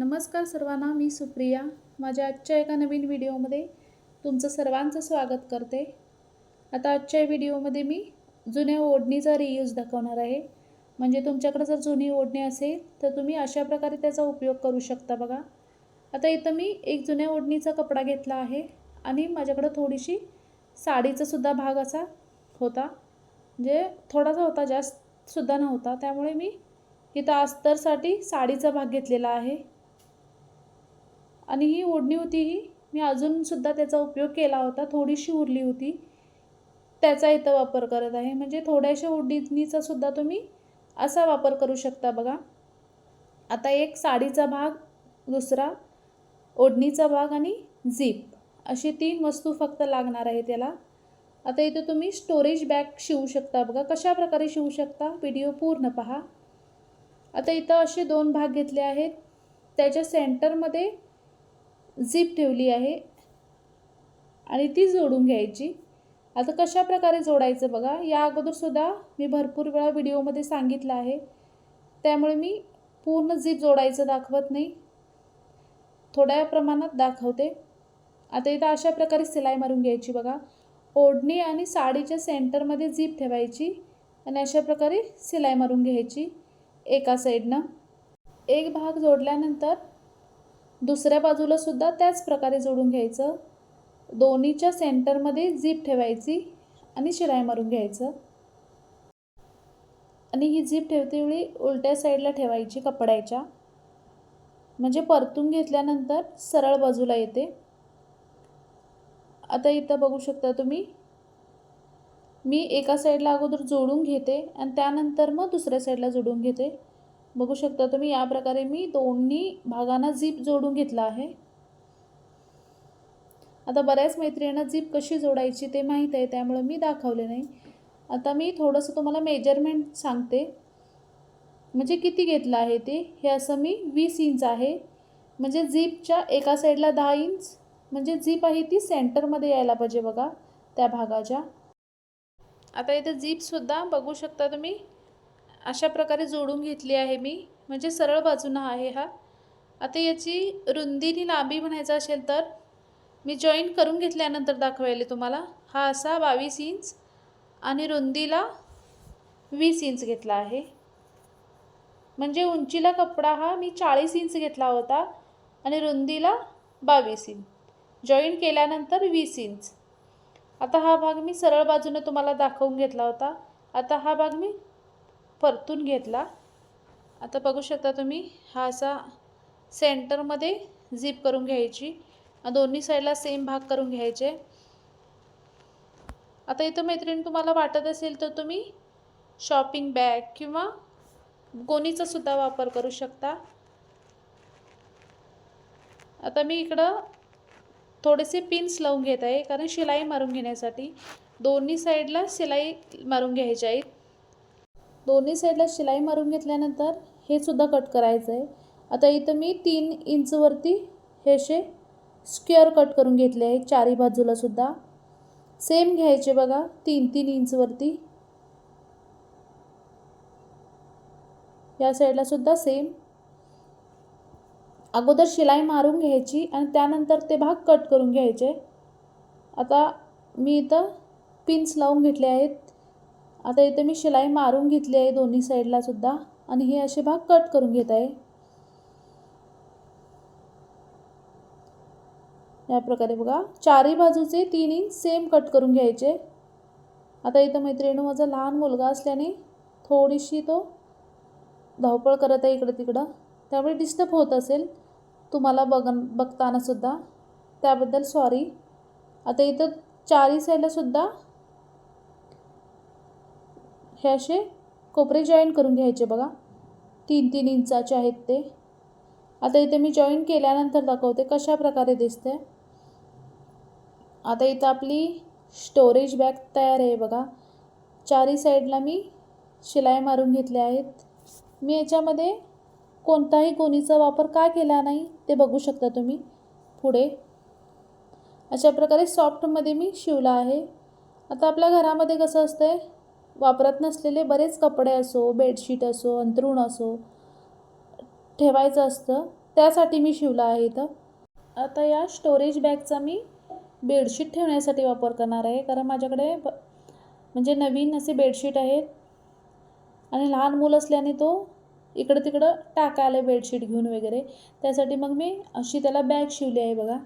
नमस्कार सर्वांना मी सुप्रिया. माझ्या आजच्या एका नवीन व्हिडिओमध्ये तुमचं सर्वांचं स्वागत करते. आता आजच्या व्हिडिओमध्ये मी जुन्या ओढणीचा रियूज दाखवणार आहे. म्हणजे तुमच्याकडे जर जुनी ओढणी असेल तर तुम्ही अशा प्रकारे त्याचा उपयोग करू शकता बघा. आता इथं मी एक जुन्या ओढणीचा कपडा घेतला आहे आणि माझ्याकडं थोडीशी साडीचासुद्धा भाग असा होता. म्हणजे थोडासा होता जास्तसुद्धा नव्हता. त्यामुळे मी इथं अस्तरसाठी साडीचा भाग घेतलेला आहे. आणि ही ओढणी होती ही. मी अजूनसुद्धा त्याचा उपयोग केला होता. थोडीशी उरली होती. त्याचा इथं वापर करत आहे. म्हणजे थोड्याशा ओढणीचा सुद्धा तुम्ही असा वापर करू शकता बघा. आता एक साडीचा भाग दुसरा ओढणीचा भाग आणि झीप. अशी तीन वस्तू फक्त लागणार आहे त्याला. आता इथं तुम्ही स्टोरेज बॅग शिवू शकता बघा. कशा प्रकारे शिवू शकता? व्हिडिओ पूर्ण पहा. आता इथं असे दोन भाग घेतले आहेत. त्याच्या सेंटरमध्ये झीप ठेवली आहे आणि ती जोडून घ्यायची. आता कशा प्रकारे जोडायचं बघा. या अगोदरसुद्धा मी भरपूर वेळा व्हिडिओमध्ये सांगितलं आहे. त्यामुळे मी पूर्ण झीप जोडायचं दाखवत नाही. थोड्या प्रमाणात दाखवते. आता इथं अशा प्रकारे सिलाई मारून घ्यायची बघा. ओढणी आणि साडीच्या सेंटरमध्ये झीप ठेवायची आणि अशा प्रकारे सिलाई मारून घ्यायची एका साईडनं. एक भाग जोडल्यानंतर दुसऱ्या बाजूला सुद्धा त्याच प्रकारे जोडून घ्यायचं. दोन्हीच्या सेंटरमध्ये झीप ठेवायची आणि शिलाई मारून घ्यायचं. आणि ही झीप ठेवते वेळी उलट्या साईडला ठेवायची कपड्याच्या. म्हणजे परतून घेतल्यानंतर सरळ बाजूला येते. आता इथं बघू शकता तुम्ही. मी एका साईडला अगोदर जोडून घेते आणि त्यानंतर मग दुसऱ्या साईडला जोडून घेते. बघू शकता तुम्ही या प्रकारे मी दोन्ही भागांना झीप जोडून घेतला आहे. आता बऱ्याच मैत्रिणींना झीप कशी जोडायची ते माहीत आहे त्यामुळे मी दाखवले नाही. आता मी थोडंसं तुम्हाला मेजरमेंट सांगते. म्हणजे किती घेतलं आहे ते? हे असं मी वीस इंच आहे. म्हणजे झीपच्या एका साईडला दहा इंच म्हणजे झीप आहे ती सेंटरमध्ये यायला पाहिजे बघा त्या भागाच्या. आता इथं झीपसुद्धा बघू शकता तुम्ही. अशा प्रकारे जोडून घेतली आहे मी. म्हणजे सरळ बाजूनं आहे हा. आता याची रुंदीनी लांबी म्हणायचं असेल तर मी जॉईन करून घेतल्यानंतर दाखवायला तुम्हाला. हा असा बावीस इंच आणि रुंदीला वीस इंच घेतला आहे. म्हणजे उंचीला कपडा हा मी चाळीस इंच घेतला होता आणि रुंदीला बावीस इंच जॉईन केल्यानंतर वीस इंच आता हा भाग मी सरळ बाजूने तुम्हाला दाखवून घेतला होता. आता हा भाग मी परतून घेतला. आता बघू शकता तुम्ही हा असा सेंटरमध्ये झिप करून घ्यायची. दोन्ही साईडला सेम भाग करून घ्यायचे. आता इथं मैत्रीण तुम्हाला वाटत असेल तर तुम्ही शॉपिंग बॅग किंवा गोणीचा सुद्धा वापर करू शकता. आता मी इकडं थोडेसे पिन्स लावून घेत आहे कारण शिलाई मारून घेण्यासाठी. दोन्ही साईडला शिलाई मारून घ्यायच्या आहेत दोन्ही साईडला शिलाई मारून घेतल्यानंतर हे सुद्धा कट करायचं आहे आता इथं मी तीन इंचवरती हे असे स्क्वेअर कट करून घेतले आहे चारी बाजूला सुद्धा. सेम घ्यायचे बघा तीन तीन इंचवरती या साईडला सुद्धा सेम. अगोदर शिलाई मारून घ्यायची आणि त्यानंतर ते भाग कट करून घ्यायचे. आता मी इथं पिन्स लावून घेतले आहेत. आता इथे मी शिलाई मारून घेतली आहे दोन्ही साईडला सुद्धा. आणि हे असे भाग कट करून घेत आहे. या प्रकारे बघा. चारही बाजूचे तीन इंच सेम कट करून घ्यायचे. आता इथं मैत्रिणी माझा लहान मुलगा असल्याने थोडीशी तो धावपळ करत आहे इकडं तिकडं. त्यामुळे डिस्टर्ब होत असेल. तुम्हाला बघन बघतानासुद्धा त्याबद्दल सॉरी आता इथं चारही साईडलासुद्धा हे असे कोपरे जॉईन करून घ्यायचे बघा. तीन तीन इंचाचे आहेत ते. आता इथे मी जॉईन केल्यानंतर दाखवते कशा प्रकारे दिसते आता इथं आपली स्टोरेज बॅग तयार आहे बघा. चारही साईडला मी शिलाई मारून घेतले आहेत. मी याच्यामध्ये कोणताही गोणीचा वापर का केला नाही ते बघू शकता तुम्ही पुढे. अशा प्रकारे सॉफ्टमध्ये मी शिवला आहे. आता आपल्या घरामध्ये कसं असतं आहे वापरत नसलेले बरेच कपडे असो बेडशीट असो अंथरूण असो ठेवायचं असतं त्यासाठी मी शिवला आहे इथं. आता या स्टोरेज बॅगचा मी बेडशीट ठेवण्यासाठी वापर करणार आहे कारण माझ्याकडे ब म्हणजे नवीन असे बेडशीट आहेत. आणि लहान मूल असल्याने तो इकडं तिकडं टाकायला बेडशीट घेऊन वगैरे. त्यासाठी मग मी अशी त्याला बॅग शिवली आहे बघा.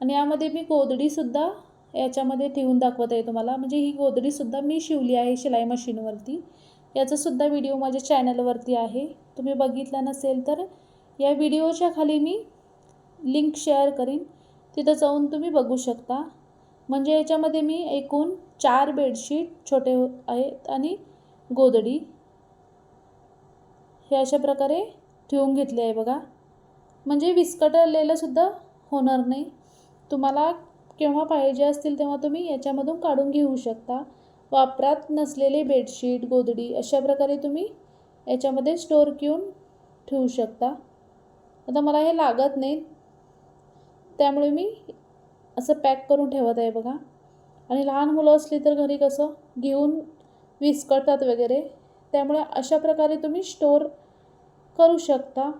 आणि यामध्ये मी गोदडीसुद्धा याच्यामध्ये ठेवून दाखवत आहे तुम्हाला. म्हणजे ही गोदडीसुद्धा मी शिवली आहे शिलाई मशीनवरती याचासुद्धा व्हिडिओ माझ्या चॅनलवरती आहे. तुम्ही बघितला नसेल तर या व्हिडिओच्या खाली मी लिंक शेअर करीन. तिथं जाऊन तुम्ही बघू शकता. म्हणजे याच्यामध्ये मी एकूण चार बेडशीट छोटे आहेत आणि गोदडी हे अशा प्रकारे ठेवून घेतले आहे बघा. म्हणजे विस्कटलेलंसुद्धा होणार नाही. तुम्हाला केव्हा पाहिजे असतील तेव्हा तुम्ही याच्यामधून काढून घेऊ शकता. वापरात नसलेले बेडशीट गोदडी अशा प्रकारे तुम्ही याच्यामध्ये स्टोअर करून ठेवू शकता. आता मला हे लागत नाही त्यामुळे मी असं पॅक करून ठेवत आहे बघा. आणि लहान मुलं असली तर घरी कसं घेऊन विस्कटतात वगैरे. त्यामुळे अशा प्रकारे तुम्ही स्टोअर करू शकता.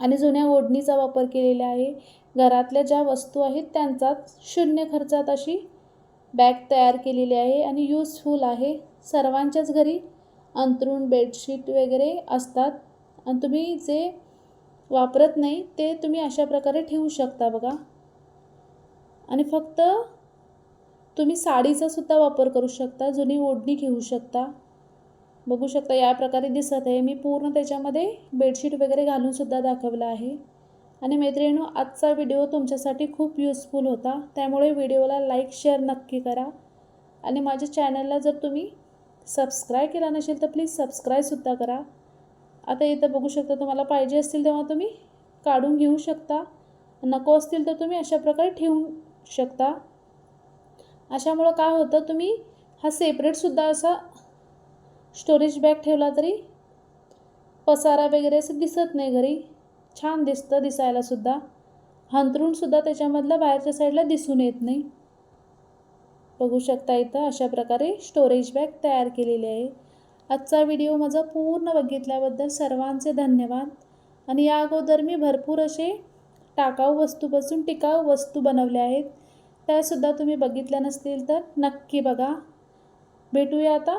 आणि जुन्या ओढणीचा वापर केलेला आहे. घरातल्या ज्या वस्तू आहेत त्यांचाच शून्य खर्चात अशी बॅग तयार केलेली आहे आणि यूजफुल आहे. सर्वांच्याच घरी अंथरूण बेडशीट वगैरे असतात आणि तुम्ही जे वापरत नाही ते तुम्ही अशा प्रकारे ठेवू शकता बघा. आणि फक्त तुम्ही साडीचा सुद्धा वापर करू शकता जुनी ओढणी घेऊ शकता. बघू शकता या प्रकारे दिसत आहे. मी पूर्ण त्याच्यामध्ये बेडशीट वगैरे घालूनसुद्धा दाखवलं आहे. आणि मैत्रिणीनो आजचा व्हिडिओ तुमच्यासाठी खूप युजफुल होता. त्यामुळे व्हिडिओला लाईक शेअर नक्की करा. आणि माझ्या चॅनलला जर तुम्ही सबस्क्राईब केला नसेल तर प्लीज सबस्क्राईबसुद्धा करा. आता इथं बघू शकता तुम्हाला पाहिजे असतील तेव्हा तुम्ही काढून घेऊ शकता. नको असतील तर तुम्ही अशा प्रकारे ठेवू शकता. अशामुळं काय होतं तुम्ही हा सेपरेटसुद्धा असा स्टोरेज बॅग ठेवला तरी? पसारा वगैरे असं दिसत नाही घरी. छान दिसतं दिसायलासुद्धा हंतरूणसुद्धा त्याच्यामधलं बाहेरच्या साईडला दिसून येत नाही. बघू शकता इथं अशा प्रकारे स्टोरेज बॅग तयार केलेली आहे. आजचा व्हिडिओ माझा पूर्ण बघितल्याबद्दल सर्वांचे धन्यवाद. आणि या अगोदर मी भरपूर असे टाकाऊ वस्तूपासून टिकाऊ वस्तू बनवल्या आहेत. त्यासुद्धा तुम्ही बघितल्या नसतील तर नक्की बघा. भेटूया आता.